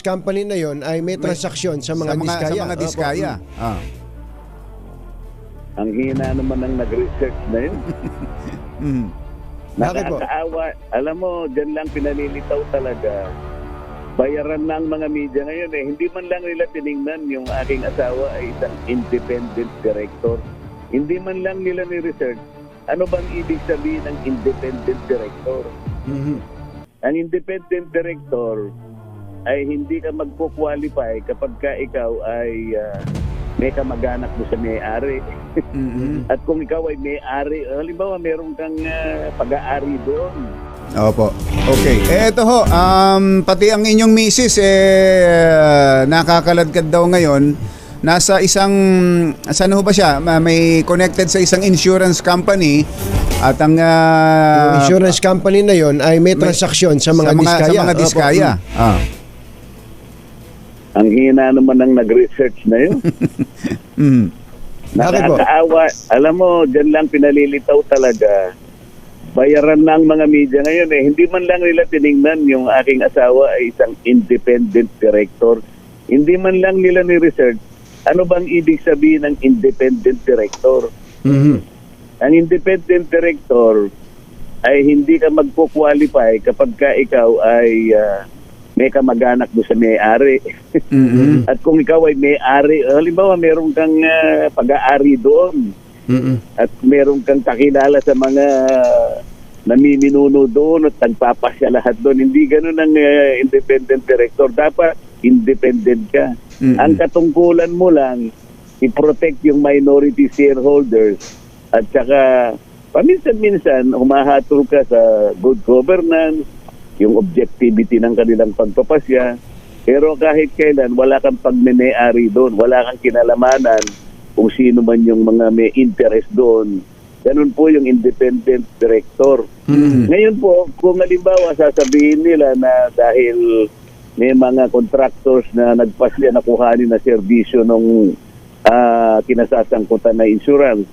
company na yon ay may transaksyon sa mga sa mga, diskaya. Sa mga diskaya. Ah. Ang hina naman ng nag-research na yun. Mm. Bakit po? Nakakaawa. Alam mo, dyan lang pinalilitaw talaga. Bayaran ng mga media ngayon eh. Hindi man lang nila tiningnan yung aking asawa ay isang independent director. Hindi man lang nila ni-research ano bang ibig sabihin ng independent director. Mhm. Ang independent director ay hindi ka magpo-qualify kapag ka ikaw ay ah, may kamag-anak mo sa may-ari. Mm-mm. At kung ikaw ay may-ari, halimbawa meron kang ah, pag-aari doon. Opo. Okay. Eh, ito ho, um, pati ang inyong misis, eh, nakakaladkad daw ngayon. Nasa isang, saan ho ba siya? Ma- May connected sa isang insurance company. At ang... Yung insurance company na yon ay may transaksyon sa mga diskaya. Sa mga Opo. diskaya. Ah. Ang hina naman ng nag-research na yun. Mm. Nakakaawa. Alam mo, dyan lang pinalilitaw talaga. Bayaran ng mga media ngayon eh. Hindi man lang nila tiningnan yung aking asawa ay isang independent director. Hindi man lang nila ni-research ano bang ibig sabihin ng independent director. Mhm. Ang independent director ay hindi ka magpo-qualify kapag ka ikaw ay ah, may kamag-anak mo sa may-ari. Mm-mm. At kung ikaw ay may-ari, halimbawa meron kang ah, pag-aari doon Mhm. at meron kang kakilala sa mga namiminuno doon at nagpapasya lahat doon. Hindi ganun ang ah, independent director. Dapat independent ka. Mm-mm. Ang katungkulan mo lang, i-protect yung minority shareholders at saka paminsan-minsan humahatol ka sa good governance, yung objectivity ng kanilang pagpapasya. Pero kahit kailan, wala kang pagmemeari doon, wala kang kinalamanan kung sino man yung mga may interest doon. Ganun po yung independent director. Mm. Ngayon po, kung halimbawa sasabihin nila na dahil may mga contractors na nagpasya na kuhanin na serbisyo nung ah, kinasasangkutan na insurance,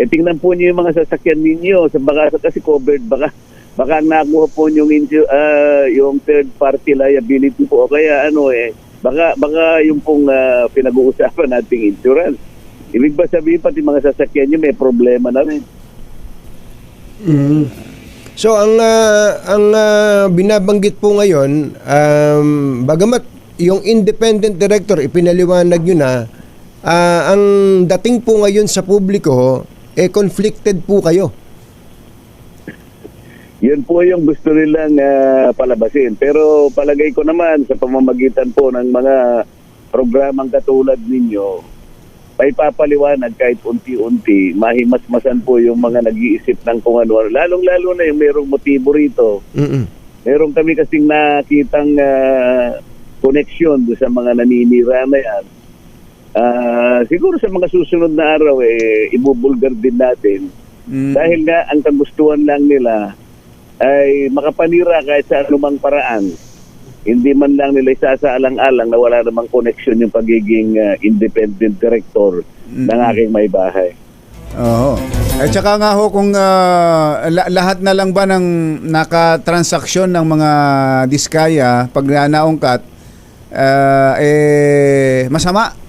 eh tingnan po niyo yung mga sasakyan ninyo sa baka kasi covered baka baka nakuha po yung insu- ah, yung third party liability po o kaya ano eh baka baka yung pong ah, pinag-uusapan nating insurance. Ibig ba sabihin pati mga sasakyan niyo may problema na rin? Mhm. So ang ah, ang ah, binabanggit po ngayon, um, bagamat yung independent director ipinaliwanag nyo na, ah, ang dating po ngayon sa publiko, eh conflicted po kayo. Yun po yung gusto nilang ah, palabasin. Pero palagay ko naman sa pamamagitan po ng mga programang katulad ninyo, may papaliwanag kahit unti-unti, mahimasmasan po yung mga nag-iisip ng kung ano. Lalong-lalo na yung merong motibo rito. Mhm. Meron kami kasing nakitang koneksyon doon sa mga naninira na yan. Ah, siguro sa mga susunod na araw, eh, ibubulgar din natin Mm. dahil nga ang kagustuhan lang nila ay makapanira kahit sa anumang paraan. Hindi man lang nila isasaalang-alang na wala namang connection yung pagiging uh, independent director ng aking may bahay. Oo. At saka nga ho kung la- lahat na lang ba ng nakatransaksyon ng mga diskaya pag naungkat ah, eh masama.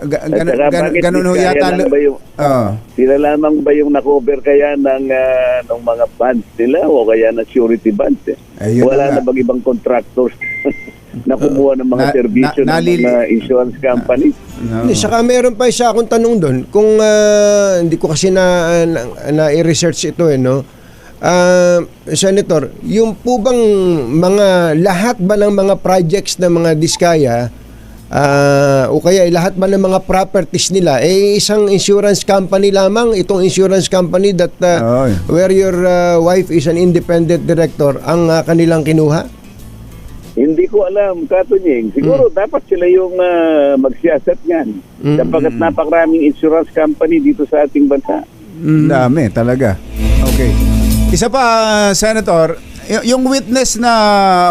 Ga- At saka gan- bakit ganun ho Biskaya yata. lang ba yung, Oo. sila lamang ba yung nakover kaya ng, ah, ng mga bonds nila o kaya ng surety bonds? Eh? Ayun Wala na na nga. bang ibang contractors na kumuha ng mga Na- serbisyo na- ng nalili- mga insurance companies? Oo. Hindi, saka meron pa isa akong tanong doon. Kung ah, hindi ko kasi na, na, na-research ito eh, no? Ah, Senator, yung po bang mga, lahat ba ng mga projects ng mga diskaya, ah, o kaya lahat ba ng mga properties nila, eh isang insurance company lamang, itong insurance company that Oy. where your ah, wife is an independent director, ang ah, kanilang kinuha? Hindi ko alam, Katunying. Siguro dapat sila yung ah, magsiyasat niyan. Mm. Sapagkat napakaraming insurance company dito sa ating bansa. Dami talaga. Okay. Isa pa, Senator, y- yung witness na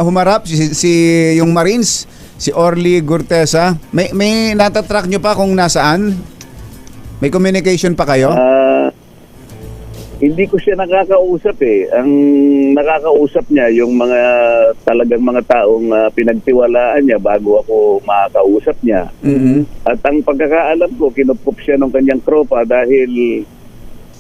humarap, si, si yung Marines, si Orly Gurtesa, may, may natatrack nyo pa kung nasaan? May communication pa kayo? Ah, hindi ko siya nakakausap eh. Ang nakakausap niya yung mga talagang mga taong ah, pinagtiwalaan niya bago ako makakausap niya. Mhm. At ang pagkakaalam ko, kinukup siya ng kanyang tropa dahil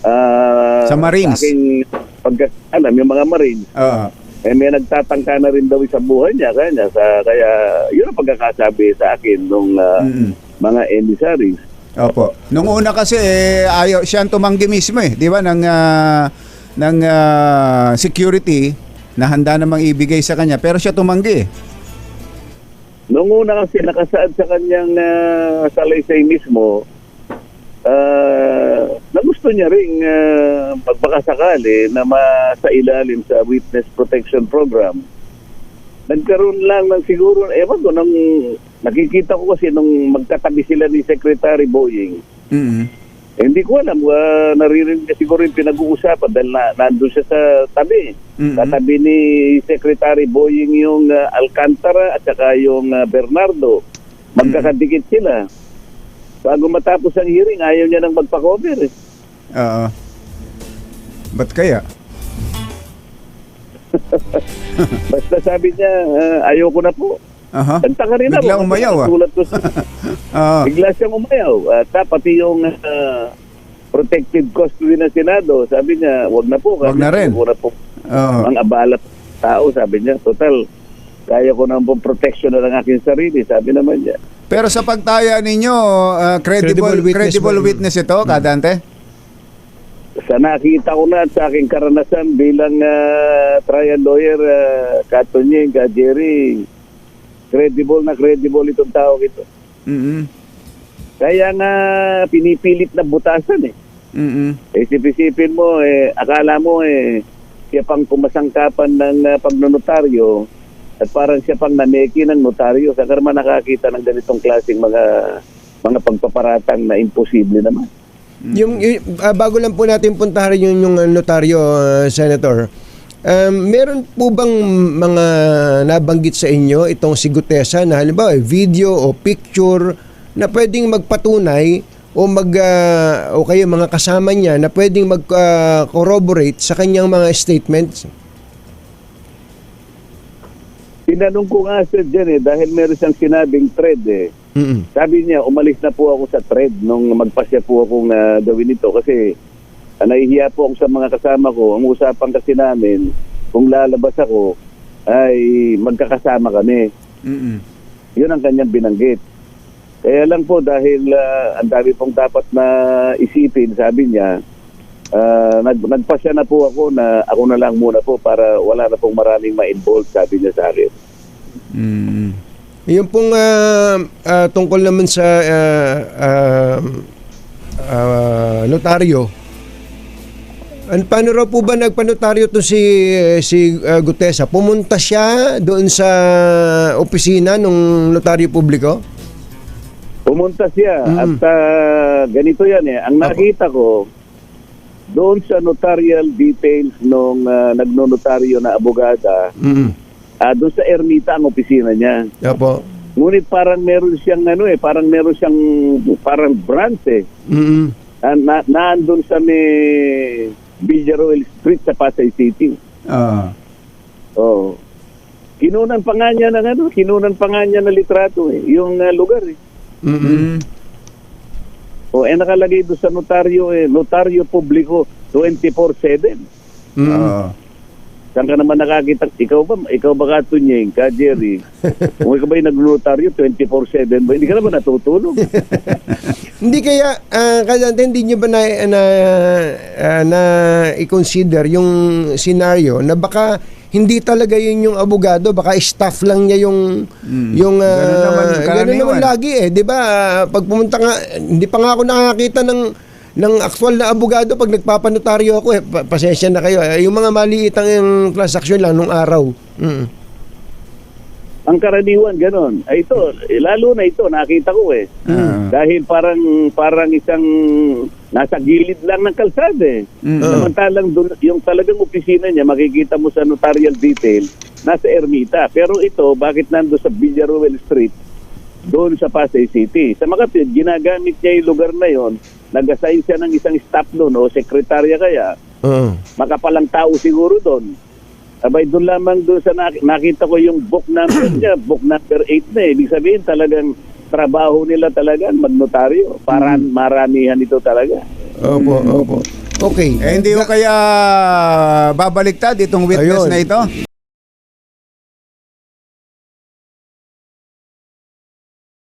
ah, Sa Marines. Sa aking pagkakaalam, yung mga Marines, Oo. Eh may nagtatangka na rin daw sa buhay niya. Kaya, sa, kaya yun ang pagkakasabi sa akin nung ah, Mhm. mga emissaries. Opo. Nung una kasi eh, ayaw siyang tumanggi mismo eh, 'di ba ng ah, ng ah, security na handa namang ibigay sa kanya pero siya tumanggi. eh. Noong una kasi nakasaad sa kanyang uh, salaysay mismo, na gusto niya rin uh, pagpakasakali na masa ilalim sa Witness Protection Program. Nagkaroon lang ng siguro, ewan ko, nang nakikita ko kasi nung magkatabi sila ni Secretary Boying, Mhm. eh, hindi ko alam, uh, naririnig niya siguro yung pinag-uusapan dahil na, nandun siya sa tabi. Mhm. Katabi ni Secretary Boying yung uh, Alcantara at saka yung uh, Bernardo. Magkakadikit sila. Bago matapos ang hearing, ayaw niya nang magpa-cover. Eh. Oo. Ba't kaya? Basta sabi niya, uh, ayaw ko na po. Aha. Nagtaka rin ako. Bigla umayaw ah. Tulad ko sa, Oo. bigla siyang umayaw. At uh, pati yung uh, protective custody ng Senado, sabi niya, wag na po. Wag na rin. Wag na po. Oo. ang abala tao, sabi niya. Total, kaya ko nang pong protection na ng aking sarili, sabi naman niya. Pero sa pagtaya ninyo, ah, credible Credible credible witness witness, ba? ito, Kadante? Sa nakita ko na at sa aking karanasan bilang ah, trial lawyer, uh, Katunyeng, ka Jerry, credible na credible itong tao ito. Mhm. Kaya nga pinipilit na butasan eh. Mhm. Eh, sipin mo, eh, akala mo eh, siya pang kumasangkapan ng uh, pagnonotaryo at parang siya pang nameki ng notaryo. Sa naman nakakita ng ganitong klaseng mga mga pagpaparatang na imposible naman. Yung, yung ah, bago lang po natin puntahan yung yung ah, notaryo ah, senator. Um, meron po bang mga nabanggit sa inyo itong si Gutesa na halimbawa eh, video o picture na pwedeng magpatunay o mag ah, o kayo mga kasama niya na pwedeng mag ah, corroborate sa kanyang mga statements? Tinanong ko nga sir dyan eh, dahil meron siyang sinabing thread eh. Mm-mm. Sabi niya, umalis na po ako sa thread nung magpasya po akong ah, gawin ito kasi ah, nahihiya po ako sa mga kasama ko. Ang usapan kasi namin, kung lalabas ako, ay magkakasama kami. Mhm. Yun ang kanyang binanggit. Kaya lang po dahil ah, ang dami pong dapat na isipin, sabi niya, ah, nag, nagpasya na po ako na ako na lang muna po para wala na pong maraming ma-involve, sabi niya sa akin. Mhm. Yung pong ah, ah, tungkol naman sa ah, ah, ah, notaryo, An paano raw po ba nagpanotaryo to si si ah, Gutesa? Pumunta siya doon sa opisina ng notaryo publiko? Pumunta siya Mm. at ah, ganito yan eh. Ang nakita ko, doon sa notarial details nung ah, nagnonotaryo na abogada, Mm. Ah, doon sa ermita ang opisina niya. Opo. Ngunit parang meron siyang ano eh, parang meron siyang parang branch eh. Mm. Ah, na, naandun sa may Villaroel Street sa Pasay City. Oo. Oh. Kinunan pa nga niya ng ano, kinunan pa nga niya ng litrato eh, yung ah, lugar eh. Mm. Mhm. O eh nakalagay doon sa notaryo eh, notaryo publiko 24/7. Mm. Oo. Saan ka naman nakakita? Ikaw ba? Ikaw ba katunyeng? Ka Jerry? Kung ikaw ba yung nagnotaryo 24/7 ba? Hindi ka naman natutulog. Hindi kaya uh, kadante hindi niyo ba na na, ah, na i-consider yung scenario na baka hindi talaga yun yung abogado, baka staff lang niya yung Mm. yung ah, Ganun naman ganun karaniwan. naman lagi eh, 'di ba? Ah, Pag pumunta nga hindi pa nga ako nakakita ng ng actual na abogado pag nagpapanotaryo ako eh, pa- pasensya na kayo. Eh, yung mga maliit ang transaksyon lang nung araw. Mm. Ang karaniwan ganon. Ay ito, eh, lalo na ito nakita ko eh. Ah. Dahil parang parang isang nasa gilid lang ng kalsada eh. Mm. Samantalang dun, yung talagang opisina niya, makikita mo sa notarial detail, nasa Ermita. Pero ito, bakit nando sa Villaruel Street, doon sa Pasay City? Sa Makapid, ginagamit niya yung lugar na yon, nag-assign siya ng isang staff doon o sekretarya kaya, Oo. Makapalang tao siguro doon. Abay, doon lamang doon sa nak- nakita ko yung book number niya, book number 8 na eh. Ibig sabihin talagang trabaho nila talaga magnotaryo. Para maramihan ito talaga. Opo, opo. Okay. Eh, hindi ko kaya babaliktad itong witness Ayun. na ito?